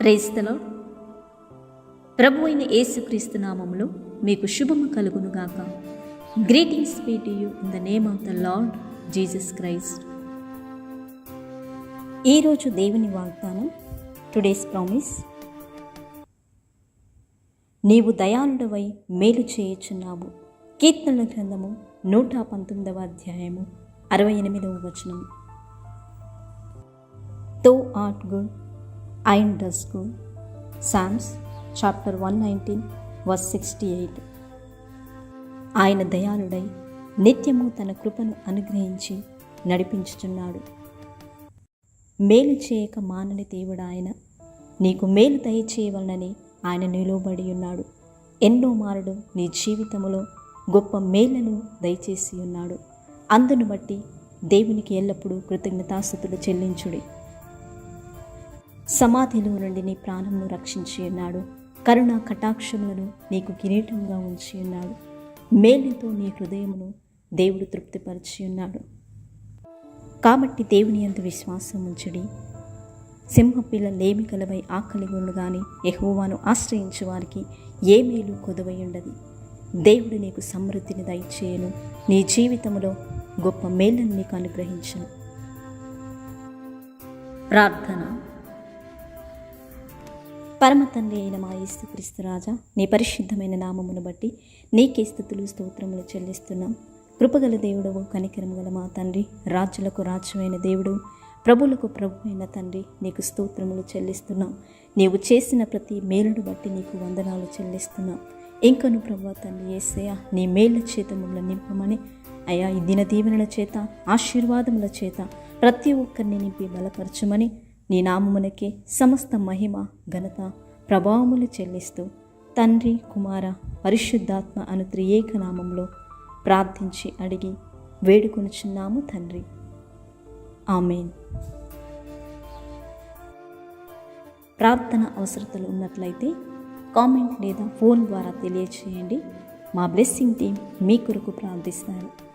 క్రైస్తలో ప్రభు అయిన యేసుక్రీస్తు నామములో మీకు శుభము కలుగునుగాక. Greetings pay to you in the name of the Lord Jesus Christ ఈరోజు దేవుని వాగ్దానం టుడేస్ ప్రామిస్ నీవు దయాళుడవై మేలు చేయుచున్నావు. కీర్తనల గ్రంథము నూట పంతొమ్మిదవ అధ్యాయము అరవై ఎనిమిదవ వచనం. తో art good ఐన్ డస్కు Psalms Psalms chapter one nineteen verse sixty eight ఆయన దయాళుడై నిత్యము తన కృపను అనుగ్రహించి నడిపించుచున్నాడు. మేలు చేయక మానని దేవుడు ఆయన. నీకు మేలు దయచేయవలనని ఆయన నిలువబడి ఉన్నాడు. ఎన్నో మారుడు నీ జీవితములో గొప్ప మేలను దయచేసి ఉన్నాడు. అందును బట్టి దేవునికి ఎల్లప్పుడూ కృతజ్ఞతాస్థుతులు చెల్లించుడి. సమాధిలో నుండి నీ ప్రాణమును రక్షించి ఉన్నాడు. కరుణ కటాక్షములను నీకు కిరీటంగా ఉంచి ఉన్నాడు. మేలుతో నీ హృదయమును దేవుడు తృప్తిపరిచి ఉన్నాడు. కాబట్టి దేవుని అంత విశ్వాసం ఉంచుడి. సింహపిల్ల లేమి కలవై ఆకలి కానీ యెహోవాను ఆశ్రయించే వారికి ఏ మేలు కొదవై ఉండదు. దేవుడు నీకు సమృద్ధిని దయచేయను. నీ జీవితంలో గొప్ప మేలను నీకు అనుగ్రహించను. ప్రార్థన. పరమ తండ్రి అయిన మా క్రీస్తు రాజా నీ పరిశుద్ధమైన నామమును బట్టి నీకే స్థుతులు స్తోత్రములు చెల్లిస్తున్నాం. కృపగల దేవుడవు కనికరం గల మా తండ్రి రాజులకు రాజ్యమైన దేవుడు ప్రభులకు ప్రభు అయిన తండ్రి నీకు స్తోత్రములు చెల్లిస్తున్నాం. నీవు చేసిన ప్రతి మేలును బట్టి నీకు వందనాలు చెల్లిస్తున్నాం. ఇంకను ప్రభు తండ్రి ఏసయ నీ మేళ్ళ చేత మమ్మల్ని నింపమని అయా ఈ దిన దీవెనల చేత ఆశీర్వాదముల చేత ప్రతి ఒక్కరిని నింపి బలపరచమని నీ నామమునకే సమస్త మహిమ ఘనత ప్రభావములు చెల్లిస్తూ తండ్రి కుమార పరిశుద్ధాత్మ అను త్రియేక నామంలో ప్రార్థించి అడిగి వేడుకొనుచున్నాము తండ్రి. ఆమెన్. ప్రార్థన అవసరతలు ఉన్నట్లయితే కామెంట్ లేదా ఫోన్ ద్వారా తెలియచేయండి. మా బ్లెస్సింగ్ టీం మీ కొరకు ప్రార్థిస్తారు